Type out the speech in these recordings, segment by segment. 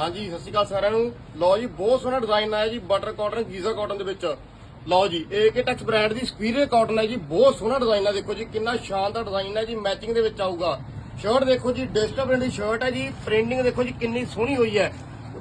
ਹਾਂਜੀ, ਸਤਿ ਸ਼੍ਰੀ ਅਕਾਲ ਸਾਰਿਆਂ ਨੂੰ। ਲਓ ਜੀ, ਬਹੁਤ ਸੋਹਣਾ ਡਿਜ਼ਾਈਨ ਆਇਆ ਜੀ ਬਟਰ ਕਾਟਨ ਗੀਜ਼ਾ ਕਾਟਨ ਦੇ ਵਿੱਚ। ਲਓ ਜੀ ਏਕੇ ਟੈਕਸ ਬ੍ਰਾਂਡ ਦੀ ਸਪੀਰੀਅਰ ਕਾਟਨ ਹੈ ਜੀ, ਬਹੁਤ ਸੋਹਣਾ ਡਿਜ਼ਾਈਨ ਹੈ ਦੇਖੋ ਜੀ, ਕਿੰਨਾ ਸ਼ਾਨਦਾਰ ਡਿਜ਼ਾਈਨ ਹੈ ਜੀ ਮੈਚਿੰਗ ਦੇ ਵਿੱਚ ਆਊਗਾ। ਸ਼ਰਟ ਦੇਖੋ ਜੀ ਡਿਜੀਟਲ ਪ੍ਰਿੰਟ ਦੀ ਸ਼ਰਟ ਹੈ ਜੀ ਪ੍ਰਿੰਟਿੰਗ ਦੇਖੋ ਜੀ, ਕਿੰਨੀ ਸੋਹਣੀ ਹੋਈ ਹੈ।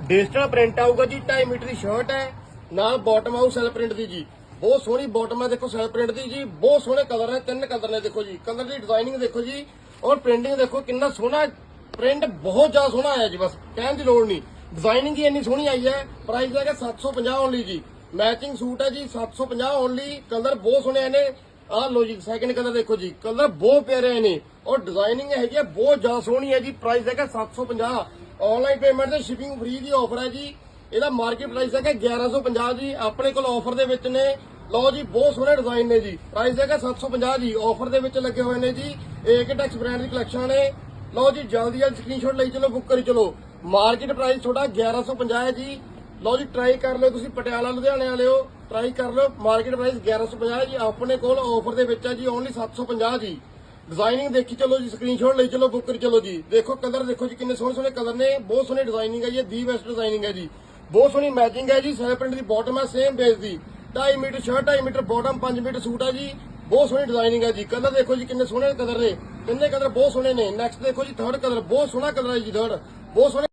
ਡਿਜੀਟਲ ਪ੍ਰਿੰਟ ਆਊਗਾ ਜੀ 2.5 ਮੀਟਰ ਦੀ ਸ਼ਰਟ ਹੈ, ਨਾਲ ਬਾਟਮ ਆਊ ਸੈਲ ਪ੍ਰਿੰਟ ਦੀ ਜੀ। ਬਹੁਤ ਸੋਹਣੀ ਬਾਟਮ ਹੈ, ਦੇਖੋ ਸੈਲ ਪ੍ਰਿੰਟ ਦੀ ਜੀ, ਬਹੁਤ ਸੋਹਣੇ ਕਲਰ ਨੇ ਤਿੰਨ ਕਲਰ ਨੇ, ਦੇਖੋ ਜੀ। ਕਲਰ ਦੀ ਡਿਜ਼ਾਈਨਿੰਗ ਦੇਖੋ ਜੀ, ਔਰ ਪ੍ਰਿੰਟਿੰਗ ਦੇਖੋ, ਕਿੰਨਾ ਸੋਹਣਾ ਪ੍ਰਿੰਟ ਬਹੁਤ ਜ਼ਿਆਦਾ ਸੋਹਣਾ ਆਇਆ ਜੀ ਬਸ, ਕਹਿਣ ਦੀ ਲੋੜ ਨਹੀਂ। ਡਿਜ਼ਾਈਨਿੰਗ ਹੀ ਇੰਨੀ ਸੋਹਣੀ ਆਈ ਹੈ ਪ੍ਰਾਈਸ ਹੈਗਾ 750 ਓਨਲੀ ਜੀ। ਮੈਚਿੰਗ ਸੂਟ ਹੈ ਜੀ 750 ਓਨਲੀ ਕਲਰ ਬਹੁਤ ਸੋਹਣੇ ਆਏ ਨੇ। ਆਹ ਲੋ ਜੀ ਸੈਕਿੰਡ ਕਲਰ ਦੇਖੋ ਜੀ ਕਲਰ ਬਹੁਤ ਪਿਆਰੇ ਆਏ ਨੇ। ਔਰ ਡਿਜ਼ਾਈਨਿੰਗ ਹੈਗੀ ਹੈ, ਬਹੁਤ ਜ਼ਿਆਦਾ ਸੋਹਣੀ ਹੈ ਜੀ ਪ੍ਰਾਈਸ ਹੈਗਾ 750 ਆਨਲਾਈਨ ਪੇਮੈਂਟ ਤੇ ਸ਼ਿਪਿੰਗ ਫ੍ਰੀ ਦੀ ਆਫਰ ਹੈ ਜੀ। ਇਹਦਾ ਮਾਰਕੀਟ ਪ੍ਰਾਈਸ ਹੈਗਾ 1150 ਜੀ, ਆਪਣੇ ਕੋਲ ਆਫਰ ਦੇ ਵਿੱਚ ਨੇ। ਲਓ ਜੀ, ਬਹੁਤ ਸੋਹਣੇ ਡਿਜ਼ਾਈਨ ਨੇ ਜੀ। ਪ੍ਰਾਈਸ ਹੈਗਾ 750 ਜੀ ਆਫਰ ਦੇ ਵਿੱਚ ਲੱਗੇ ਹੋਏ ਨੇ ਜੀ। ਏਕੇ ਟੈਕਸ ਬ੍ਰਾਂਡ ਦੀ ਕਲੈਕਸ਼ਨ ਨੇ। ਲਓ ਜੀ, ਜਲਦੀ ਜਲਦੀ ਸਕਰੀਨਸ਼ਾਟ ਲਈ ਚਲੋ ਬੁੱਕ ਕਰੀ ਚਲੋ। ਮਾਰਕੀਟ ਪ੍ਰਾਈਸ ਤੁਹਾਡਾ 1150 ਹੈ ਜੀ। ਲਓ ਜੀ ਟਰਾਈ ਕਰ ਲਿਓ ਤੁਸੀਂ, ਪਟਿਆਲਾ, ਲੁਧਿਆਣੇ ਵਾਲੇ ਹੋ ਟਰਾਈ ਕਰ ਲਓ। ਮਾਰਕੀਟ ਪ੍ਰਾਈਸ 1150 ਹੈ ਜੀ, ਆਪਣੇ ਕੋਲ ਆਫਰ ਦੇ ਵਿੱਚ ਹੈ ਜੀ ਓਨਲੀ 750 ਜੀ। ਡਿਜ਼ਾਈਨਿੰਗ ਦੇਖੀ ਚਲੋ ਜੀ ਸਕਰੀਨਸ਼ਾਟ ਲਈ ਚਲੋ ਬੁੱਕ ਕਰੀ ਚਲੋ ਜੀ। ਦੇਖੋ ਕਲਰ ਦੇਖੋ ਜੀ, ਕਿੰਨੇ ਸੋਹਣੇ ਸੋਹਣੇ ਕਲਰ ਨੇ। ਬਹੁਤ ਸੋਹਣੀ ਡਿਜ਼ਾਈਨਿੰਗ ਹੈ ਜੀ ਦੀ ਬੈਸਟ ਡਿਜ਼ਾਈਨਿੰਗ ਹੈ ਜੀ। ਬਹੁਤ ਸੋਹਣੀ ਮੈਚਿੰਗ ਹੈ ਜੀ ਸੈਲ ਪ੍ਰਿੰਟ ਦੀ ਬਾਟਮ ਹੈ ਸੇਮ ਬੇਸ ਦੀ। 2.5 metre shirt 2.5 metre bottom 5 metre suit ਹੈ ਜੀ। ਬਹੁਤ ਸੋਹਣੀ ਡਿਜ਼ਾਈਨਿੰਗ ਹੈ ਜੀ। ਕਲਰ ਦੇਖੋ ਜੀ, ਕਿੰਨੇ ਸੋਹਣੇ ਕਲਰ ਨੇ। ਕਿੰਨੇ ਕਲਰ ਬਹੁਤ ਸੋਹਣੇ ਨੇ। ਨੈਕਸਟ ਦੇਖੋ ਜੀ ਥਰਡ ਕਲਰ ਬਹੁਤ ਸੋਹਣਾ ਕਲਰ ਹੈ ਜੀ ਥਰਡ ਬਹੁਤ ਸੋਹਣੇ